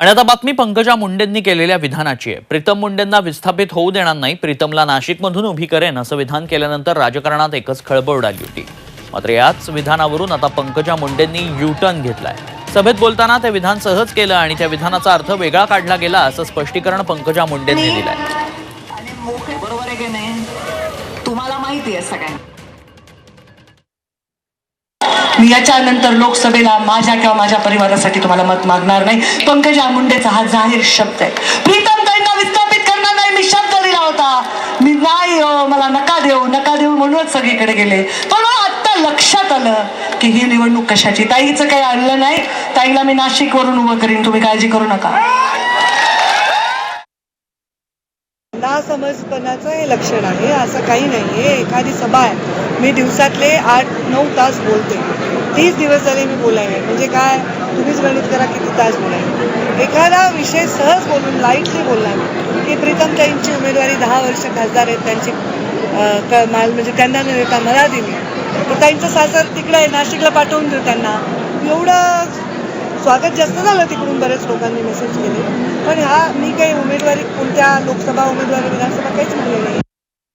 आणि आता बातमी पंकजा मुंडेंनी केलेल्या विधानाची आहे. प्रीतम मुंडेंना विस्थापित होऊ देणार नाही प्रीतमला नाशिकमधून उभी करेन असं विधान केल्यानंतर राजकारणात एकच खळबळ उडाली होती. मात्र याच विधानावरून आता पंकजा मुंडेंनी युटर्न घेतलाय. सभेत बोलताना ते विधान सहज केलं आणि त्या विधानाचा अर्थ वेगळा काढला गेला असं स्पष्टीकरण पंकजा मुंडेंनी दिलंय. बरोबर आहे की नाही? तुम्हाला माहिती आहे सगळ्यांना. आणि याच्यानंतर लोकसभेला माझ्या किंवा माझ्या परिवारासाठी तुम्हाला मत मागणार नाही. पंकजा मुंडेचा हा जाहीर शब्द आहे. प्रीतम ताईंना विस्थापित करणार नाही. मी शब्द दिला होता. मी नाही अं, मला नका देऊ नका देऊ म्हणूनच सगळीकडे गेले. पण हो, आता लक्षात आलं की ही निवडणूक कशाची? ताईचं काही आणलं नाही. ताईला मी नाशिकवरून उभं करीन. तुम्ही काळजी करू नका. समजपणाचं हे लक्षण आहे. असं काही नाही आहे एखादी सभा आहे. मी दिवसातले आठ नऊ तास बोलते. तीस दिवस झाले मी बोलायला म्हणजे काय तुम्हीच गणित करा किती तास बोलाय एखादा विषय सहज बोलून लाईटली बोलला की प्रीतम ताईंची उमेदवारी दहा वर्ष खासदार आहेत त्यांची क- माल म्हणजे त्यांना न देता मला दिली तर ताईंचं सासर तिकडे आहे नाशिकला पाठवून देऊ त्यांना. एवढं स्वागत जास्त झालं तिकडून बरेच लोकांनी मेसेज केले. पण हा मी काही उमेदवारी कोणत्या लोकसभा उमेदवारी विधानसभा काहीच म्हणले नाही.